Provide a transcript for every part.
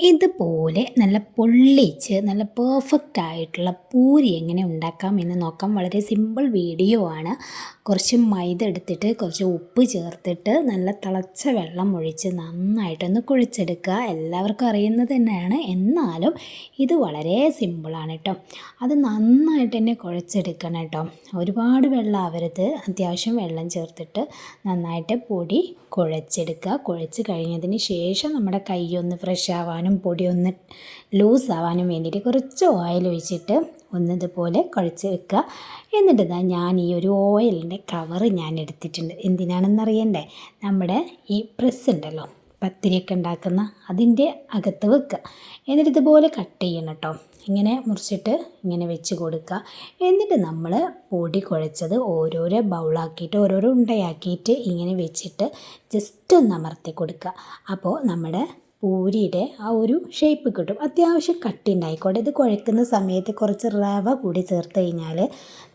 ഇതുപോലെ നല്ല പൊള്ളിച്ച് നല്ല പെർഫെക്റ്റ് ആയിട്ടുള്ള പൂരി എങ്ങനെ ഉണ്ടാക്കാം എന്ന് നോക്കാം. വളരെ സിമ്പിൾ വീഡിയോ ആണ്. കുറച്ച് മൈദ എടുത്തിട്ട് കുറച്ച് ഉപ്പ് ചേർത്തിട്ട് നല്ല തിളച്ച വെള്ളം ഒഴിച്ച് നന്നായിട്ടൊന്ന് കുഴിച്ചെടുക്കുക. എല്ലാവർക്കും അറിയുന്നത് തന്നെയാണ്. എന്നാലും ഇത് വളരെ സിമ്പിളാണ് കേട്ടോ അത് നന്നായിട്ട് തന്നെ കുഴച്ചെടുക്കണം കേട്ടോ ഒരുപാട് വെള്ളം ആവരുത്. അത്യാവശ്യം വെള്ളം ചേർത്തിട്ട് നന്നായിട്ട് പൊടി കുഴച്ചെടുക്കുക. കുഴച്ച് കഴിഞ്ഞതിന് ശേഷം നമ്മുടെ കൈ ഒന്ന് ഫ്രഷ് ആവാനും പൊടി ഒന്ന് ലൂസ് ആവാനും വേണ്ടിയിട്ട് കുറച്ച് ഓയിൽ ഒഴിച്ചിട്ട് ഒന്നിതുപോലെ കുഴച്ച് വെക്കുക. എന്നിട്ട് ഇതാ ഞാൻ ഈ ഒരു ഓയിലിന്റെ കവർ ഞാൻ എടുത്തിട്ടുണ്ട്. എന്തിനാണെന്ന് അറിയണ്ടേ? നമ്മുടെ ഈ പ്രസ് ഉണ്ടല്ലോ പത്തിരിയൊക്കെ ഉണ്ടാക്കുന്ന അതിന്റെ അകത്ത് വെക്കുക. എന്നിട്ട് ഇതുപോലെ കട്ട് ചെയ്യണം കേട്ടോ ഇങ്ങനെ മുറിച്ചിട്ട് ഇങ്ങനെ വെച്ച് കൊടുക്കുക. എന്നിട്ട് നമ്മൾ പൊടി കുഴച്ചത് ഓരോരോ ബൗളാക്കിയിട്ട് ഓരോരോ ഉണ്ടയാക്കിയിട്ട് ഇങ്ങനെ വെച്ചിട്ട് ജസ്റ്റ് ഒന്ന് അമർത്തി കൊടുക്കുക. അപ്പോൾ നമ്മുടെ പൂരിയുടെ ആ ഒരു ഷേപ്പ് കിട്ടും. അത്യാവശ്യം കട്ടി ഉണ്ടായിക്കോട്ടെ ഇത് കുഴക്കുന്ന സമയത്ത് കുറച്ച് റവ കൂടി ചേർത്ത് കഴിഞ്ഞാൽ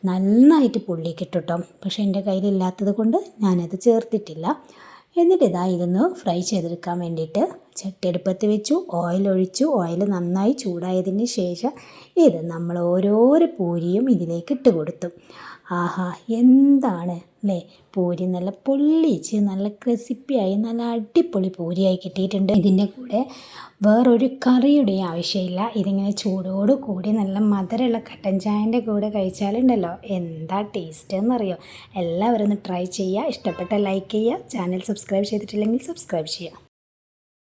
നന്നായിട്ട് പുള്ളി കിട്ടും കേട്ടോ പക്ഷേ എന്റെ കയ്യിലില്ലാത്തത് കൊണ്ട് ഞാനത് ചേർത്തിട്ടില്ല. എന്നിട്ട് ഇതാ ഇതൊന്ന് ഫ്രൈ ചെയ്തെടുക്കാൻ വേണ്ടിയിട്ട് ചട്ടിയെടുപ്പത്ത് വെച്ചു ഓയിൽ ഒഴിച്ചു ഓയിൽ നന്നായി ചൂടായതിന് ശേഷം ഇത് നമ്മൾ ഓരോരോ പൂരിയും ഇതിലേക്ക് ഇട്ട് കൊടുത്തു. ആഹാ എന്താണ്? അല്ലേ പൂരി നല്ല പൊള്ളിച്ച് നല്ല ക്രിസിപ്പിയായി നല്ല അടിപൊളി പൂരിയായി കിട്ടിയിട്ടുണ്ട്. ഇതിന്റെ കൂടെ വേറൊരു കറിയുടെ ആവശ്യമില്ല. ഇതിങ്ങനെ ചൂടോട് കൂടി നല്ല മധുരമുള്ള കട്ടൻ ചായന്റെ കൂടെ കഴിച്ചാലുണ്ടല്ലോ. എന്താ ടേസ്റ്റ് എന്നറിയോ? എല്ലാവരും ഒന്ന് ട്രൈ ചെയ്യുക. ഇഷ്ടപ്പെട്ട ലൈക്ക് ചെയ്യുക. ചാനൽ സബ്സ്ക്രൈബ് ചെയ്തിട്ടില്ലെങ്കിൽ സബ്സ്ക്രൈബ് ചെയ്യുക.